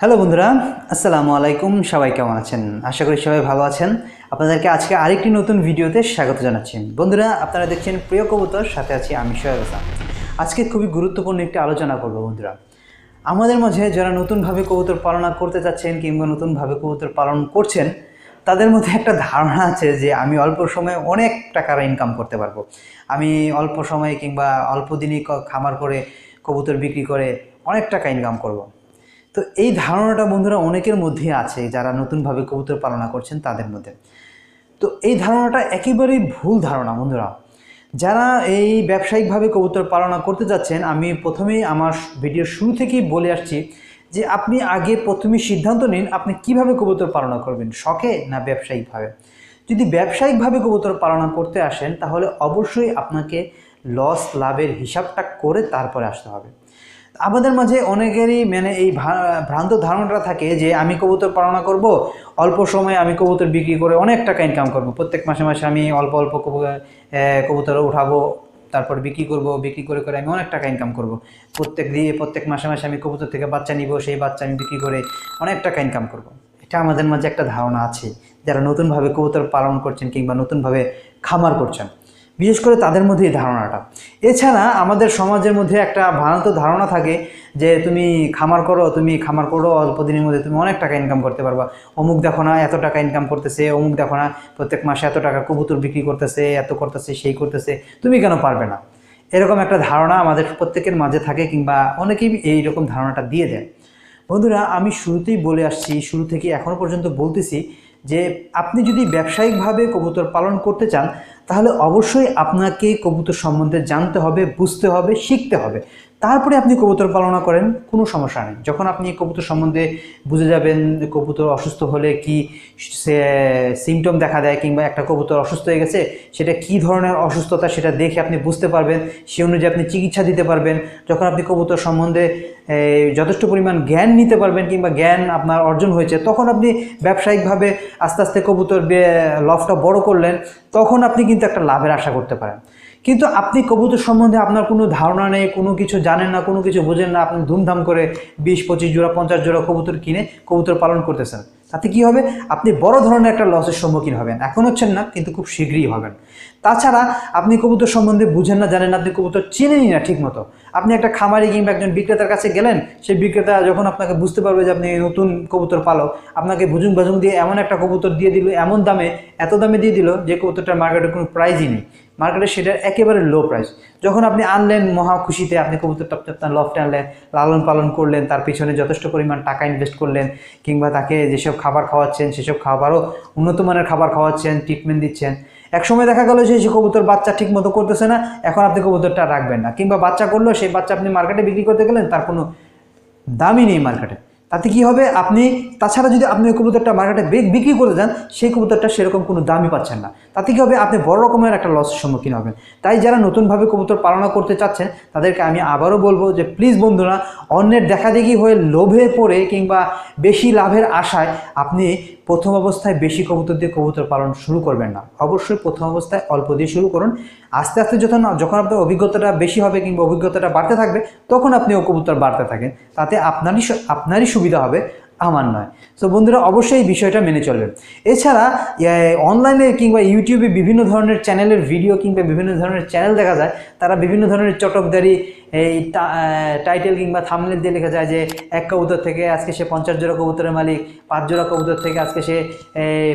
Hello বন্ধুরা, আসসালামু আলাইকুম, সবাই কেমন আছেন? আশা করি সবাই ভালো আছেন। আপনাদেরকে আজকে আরেকটি নতুন ভিডিওতে স্বাগত জানাচ্ছি। বন্ধুরা, আপনারা দেখছেন প্রিয় কবুতর, সাথে আছি আমি সোহেব হাসান। আজকে খুবই গুরুত্বপূর্ণ একটি আলোচনা করব বন্ধুরা। আমাদের মাঝে যারা নতুনভাবে কবুতর পালনা করতে চাচ্ছেন কিংবা নতুনভাবে কবুতর পালন করছেন, তাদের মধ্যে একটা ধারণা আছে যে আমি অল্প সময়ে অনেক টাকার ইনকাম করতে পারব। আমি অল্প সময়ে কিংবা অল্প দিনই খামার করে কবুতর বিক্রি করে অনেক টাকা ইনকাম করব। তো এই ধারণাটা বন্ধুরা অনেকের মধ্যেই আছে, যারা নতুনভাবে কবুতর পালনা করছেন তাদের মধ্যে। তো এই ধারণাটা একেবারেই ভুল ধারণা বন্ধুরা। যারা এই ব্যবসায়িকভাবে কবুতর পালনা করতে যাচ্ছেন, আমি প্রথমেই আমার ভিডিওর শুরু থেকেই বলে আসছি যে আপনি আগে প্রথমে সিদ্ধান্ত নিন আপনি কীভাবে কবুতর পালনা করবেন, শখে না ব্যবসায়িকভাবে? যদি ব্যবসায়িকভাবে কবুতর পালনা করতে আসেন, তাহলে অবশ্যই আপনাকে লস লাভের হিসাবটা করে তারপরে আসতে হবে। আমাদের মাঝে অনেকেরই মানে এই ভ্রান্ত ধারণাটা থাকে যে আমি কবুতর পালনা করব, অল্প সময়ে আমি কবুতর বিক্রি করে অনেক টাকা ইনকাম করব। প্রত্যেক মাসে মাসে আমি অল্প অল্প কবু- কবুতর উঠাবো, তারপর বিক্রি করব, বিক্রি করে করে আমি অনেক টাকা ইনকাম করব। প্রত্যেক দিয়ে প্রত্যেক মাসে মাসে আমি কবুতর থেকে বাচ্চা নিব, সেই বাচ্চা আমি বিক্রি করে অনেক টাকা ইনকাম করব। এটা আমাদের মাঝে একটা ধারণা আছে। যারা নতুনভাবে কবুতর পালন করছেন কিংবা নতুনভাবে খামার করছেন বিশেষ করে তাদের মধ্যে এই ধারণাটা। এছাড়া আমাদের সমাজের মধ্যে একটা ভ্রান্ত ধারণা থাকে যে তুমি খামার করো, তুমি খামার করো, অল্প দিনের মধ্যে তুমি অনেক টাকা ইনকাম করতে পারবা। অমুক দেখো না, এত টাকা ইনকাম করতেছে, অমুক দেখো না, প্রত্যেক মাসে এত টাকা কবুতর বিক্রি করতেছে, এত করতেছে, সেই করতেছে, তুমি কেন পারবে না? এরকম একটা ধারণা আমাদের প্রত্যেকের মাঝে থাকে কিংবা অনেকেই এই রকম ধারণাটা দিয়ে দেয়। বন্ধুরা, আমি শুরুতেই বলে আসছি, শুরু থেকে এখনও পর্যন্ত বলতেছি যে আপনি যদি ব্যবসায়িকভাবে কবুতর পালন করতে চান তাহলে অবশ্যই আপনাকে কবুতর সম্বন্ধে জানতে হবে বুঝতে হবে শিখতে হবে। তারপরে আপনি কবুতর পালনা করেন, কোনো সমস্যা নেই। যখন আপনি কবুতর সম্বন্ধে বুঝে যাবেন কবুতর অসুস্থ হলে কি সে সিমটম দেখা দেয় কিংবা একটা কবুতর অসুস্থ হয়ে গেছে, সেটা কি ধরনের অসুস্থতা সেটা দেখে আপনি বুঝতে পারবেন, সে অনুযায়ী আপনি চিকিৎসা দিতে পারবেন। যখন আপনি কবুতর সম্বন্ধে যথেষ্ট পরিমাণ জ্ঞান নিতে পারবেন কিংবা জ্ঞান আপনার অর্জন হয়েছে, তখন আপনি ব্যবসায়িকভাবে আস্তে আস্তে কবুতর লফটা বড় করলেন, তখন আপনি কিন্তু একটা লাভের আশা করতে পারেন। কিন্তু আপনি কবুতর সম্বন্ধে আপনার কোনো ধারণা নেই, কোনো কিছু জানেন না, কোনো কিছু বোঝেন না, আপনি ধুমধাম করে বিশ, পঁচিশ জোড়া, পঞ্চাশ জোড়া কবুতর কিনে কবুতর পালন করতেছেন, তাতে কি হবে? আপনি বড় ধরনের একটা লসের সম্মুখীন হবেন। এখন হচ্ছেন না, কিন্তু খুব শীঘ্রই হবেন। তাছাড়া আপনি কবুতর সম্বন্ধে বুঝেন না, জানেন না, আপনি কবুতর চেনেনই না ঠিক মতো আপনি একটা খামারি কিংবা একজন বিক্রেতার কাছে গেলেন, সেই বিক্রেতা যখন আপনাকে বুঝতে পারবে যে আপনি নতুন কবুতর পালক, আপনাকে ভুজুং ভাজুং দিয়ে এমন একটা কবুতর দিয়ে দিল, এমন দামে, এত দামে দিয়ে দিল যে কবুতরটার মার্কেটে কোনো প্রাইজই নেই। মার্কেটে সেটার একেবারে লো প্রাইস যখন আপনি আনলেন মহা খুশিতে, আপনি কবুতরটা আপনি আপনার লফটে আনলেন, লালন পালন করলেন, তার পিছনে যথেষ্ট পরিমাণ টাকা ইনভেস্ট করলেন, কিংবা তাকে যেসব খাবার খাওয়াচ্ছেন, সেসব খাবারও উন্নত মানের খাবার খাওয়াচ্ছেন ট্রিটমেন্ট দিচ্ছেন। এক সময় দেখা গেল যে, সে কবুতর বাচ্চা ঠিক মতো করতেছে না, এখন আপনি কবুতরটা রাখবেন না। কিংবা বাচ্চা করল, সেই বাচ্চা আপনি মার্কেটে বিক্রি করতে গেলেন, তার কোনো দামই নেই মার্কেটে তাতে কি হবে? আপনি, তাছাড়া যদি আপনি কবুতরটা মার্কেটে বিক- বিক্রি করে যান, সেই কবুতরটা সেরকম কোনো দামই পাচ্ছেন না। তাতে কি হবে? আপনি বড় রকমের একটা লসের সম্মুখীন হবেন। তাই যারা নতুনভাবে কবুতর পালনা করতে চাচ্ছেন, তাদেরকে আমি আবারও বলব যে প্লিজ বন্ধুরা, অন্যের দেখাদেখি হয়ে লোভে পড়ে কিংবা বেশি লাভের আশায় আপনি প্রথম অবস্থায় বেশি কবুতর দিয়ে কবুতর পালন শুরু করবেন না। অবশ্যই প্রথম অবস্থায় অল্প দিয়ে শুরু করুন। আস্তে আস্তে যখন যখন আপনার অভিজ্ঞতাটা বেশি হবে কিংবা অভিজ্ঞতাটা বাড়তে থাকবে, তখন আপনি ও কবুতর বাড়তে থাকেন। তাতে আপনারই আপনারই সুবিধা হবে। আমার নয়। তো বন্ধুরা, অবশ্যই বিষয়টা মেনে চলবেন। এছাড়া অনলাইনে কিংবা ইউটিউবে বিভিন্ন ধরনের চ্যানেলের ভিডিও কিংবা বিভিন্ন ধরনের চ্যানেল দেখা যায়। তারা বিভিন্ন ধরনের চটকদারি এই টাইটেল কিংবা থামলেন দিয়ে লেখা যায় যে, এক কবুতর থেকে আজকে সে পঞ্চাশ জোড়া কবুতরের মালিক, পাঁচ জোড়া কবুতর থেকে আজকে সে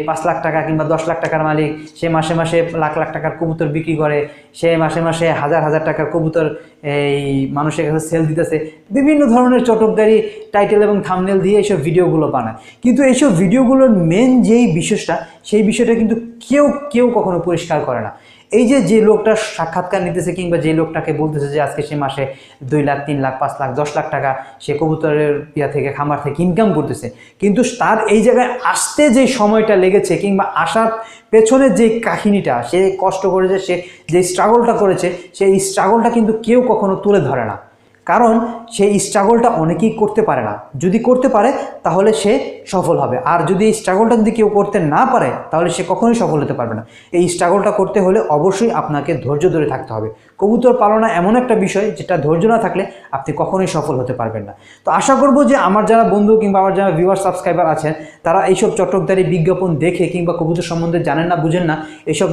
পাঁচ লাখ টাকা কিংবা দশ লাখ টাকার মালিক, সে মাসে মাসে লাখ লাখ টাকার কবুতর বিক্রি করে, সে মাসে মাসে হাজার হাজার টাকার কবুতর এই মানুষের কাছে সেল দিতেছে, বিভিন্ন ধরনের চটকদারি টাইটেল এবং থামনেল দিয়ে এইসব ভিডিওগুলো বানায়। কিন্তু এইসব ভিডিওগুলোর মেন যেই বিষয়টা সেই বিষয়টা কিন্তু কেউ কেউ কখনো পরিষ্কার করে না। এই যে যে লোকটা সাক্ষাৎকার নিতেছে কিংবা যে লোকটাকে বলতেছে যে আজকে সে মাসে দুই লাখ, তিন লাখ, পাঁচ লাখ, দশ লাখ টাকা সে কবুতরের ইয়া থেকে, খামার থেকে ইনকাম করতেছে। কিন্তু তার এই জায়গায় আসতে যে সময়টা লেগেছে কিংবা আসার পেছনে যে কাহিনীটা, সে কষ্ট করেছে, সে যে স্ট্রাগলটা করেছে, সেই স্ট্রাগলটা কিন্তু কেউ কখনো তুলে ধরে না। কারণ সেই স্ট্রাগলটা অনেকেই করতে পারে না। যদি করতে পারে, তাহলে সে সফল হবে। আর যদি এই স্ট্রাগলটা যদি কেউ করতে না পারে, তাহলে সে কখনোই সফল হতে পারবে না। এই স্ট্রাগলটা করতে হলে অবশ্যই আপনাকে ধৈর্য ধরে থাকতে হবে। কবুতর পালনা এমন একটা বিষয় যেটা ধৈর্য না থাকলে আপনি কখনোই সফল হতে পারবেন না। তো আশা করব যে আমার যারা বন্ধু কিংবা আমার যারা ভিউয়ার সাবস্ক্রাইবার আছেন, তারা এইসব চটকদারি বিজ্ঞাপন দেখে কিংবা কবুতর সম্বন্ধে জানেন না, বুঝেন না, এইসব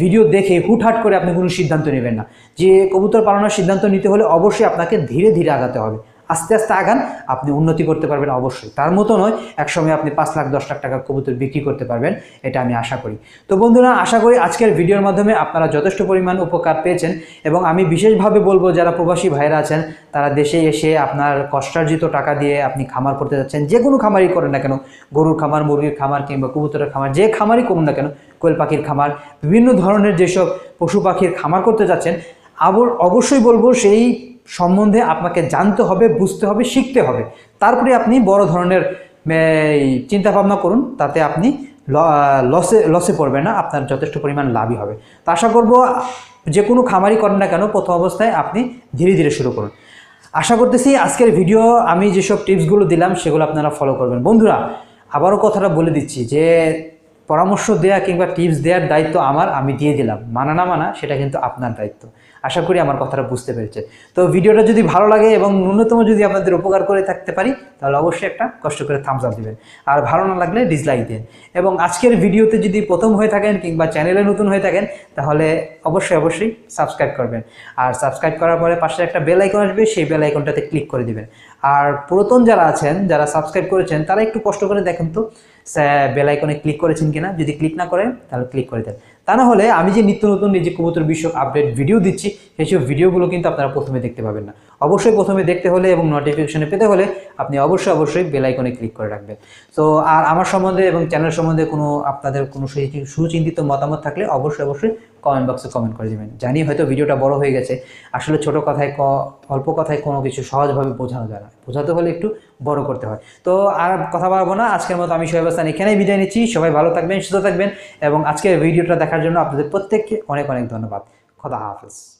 ভিডিও দেখে হুটহাট করে আপনি কোনো সিদ্ধান্ত নেবেন না। যে কবুতর পালনার সিদ্ধান্ত নিতে হলে অবশ্যই আপনাকে ধীরে ধীরে আগাতে হবে। আস্তে আস্তে আগান, আপনি উন্নতি করতে পারবেন অবশ্যই। তার মতো নয়, একসময় আপনি পাঁচ লাখ, দশ লাখ টাকা কবুতর বিক্রি করতে পারবেন, এটা আমি আশা করি। তো বন্ধুরা, আশা করি আজকের ভিডিওর মাধ্যমে আপনারা যথেষ্ট পরিমাণ উপকার পেয়েছেন এবং আমি বিশেষভাবে বলব, যারা প্রবাসী ভাইরা আছেন, তারা দেশে এসে আপনার কষ্টার্জিত টাকা দিয়ে আপনি খামার করতে যাচ্ছেন, যে কোনো খামারই করেন না কেন। গরুর খামার, মুরগির খামার কিংবা কবুতরের খামার, যে খামারই করুন না কেন, কোয়েল পাখির খামার, বিভিন্ন ধরনের যেসব পশু পাখির খামার করতে যাচ্ছেন, আবার অবশ্যই বলব সেই সম্বন্ধে আপনাকে জানতে হবে, বুঝতে হবে, শিখতে হবে। তারপরে আপনি বড় ধরনের চিন্তা ভাবনা করুন, তাতে আপনি লসে লসে পড়বে না, আপনার যথেষ্ট পরিমাণ লাভই হবে। তো আশা করব, যে কোনো খামারই করেন না কেন, প্রথম অবস্থায় আপনি ধীরে ধীরে শুরু করুন। আশা করতেছি আজকের ভিডিও, আমি যেসব টিপসগুলো দিলাম, সেগুলো আপনারা ফলো করবেন। বন্ধুরা, আবারও কথাটা বলে দিচ্ছি যে পরামর্শ দেয়া কিংবা টিপস দেওয়ার দায়িত্ব আমার, আমি দিয়ে দিলাম। মানা না মানা, সেটা কিন্তু আপনার দায়িত্ব। আশা করি আমার কথাটা বুঝতে পেরেছে। তো ভিডিওটা যদি ভালো লাগে এবং ন্যূনতম যদি আপনাদের উপকার করে থাকতে পারি, তাহলে অবশ্যই একটা কষ্ট করে থামস আপ দেবেন। আর ভালো না লাগলে ডিসলাইক দেন। এবং আজকের ভিডিওতে যদি প্রথম হয়ে থাকেন কিংবা চ্যানেলে নতুন হয়ে থাকেন, তাহলে অবশ্যই অবশ্যই সাবস্ক্রাইব করবেন। আর সাবস্ক্রাইব করার পরে পাশে একটা বেল আইকন আসবে, সেই বেল আইকনটাতে ক্লিক করে দিবেন। আর পুরাতন যারা আছেন, যারা সাবস্ক্রাইব করেছেন, তারা একটু কষ্ট করে দেখেন তো বেল আইকনে ক্লিক করেছেন কিনা। যদি ক্লিক না করেন, তাহলে ক্লিক করে দেন। তা না হলে আমি যে নিত্য নতুন নিজে কবুতর বিষয়ক আপডেট ভিডিও দিচ্ছি, সেই সব ভিডিওগুলো কিন্তু আপনারা প্রথমে দেখতে পাবেন না। অবশ্যই প্রথমে দেখতে হলে এবং নোটিফিকেশনে পেতে হলে আপনি অবশ্যই অবশ্যই বেল আইকনে ক্লিক করে রাখবেন। তো আর আমার সম্বন্ধে এবং চ্যানেল সম্বন্ধে কোনো আপনাদের কোনো সুচিন্তিত মতামত থাকলে অবশ্যই অবশ্যই কমেন্ট বক্সে কমেন্ট করে দেবেন। জানি হয়তো ভিডিওটা বড় হয়ে গেছে। আসলে ছোট কথায় ক- অল্প কথায় কোনো কিছু সহজভাবে বোঝানো যায় না। বোঝাতে হলে একটু বড় করতে হয়। তো আর কথা বাড়বো না। আজকের মতো আমি শোয়েব হাসান এখানেই বিদায় নিচ্ছি। সবাই ভালো থাকবেন, সুস্থ থাকবেন এবং আজকের ভিডিওটা দেখার জন্য আপনাদের প্রত্যেককে অনেক অনেক ধন্যবাদ। খোদা হাফেজ।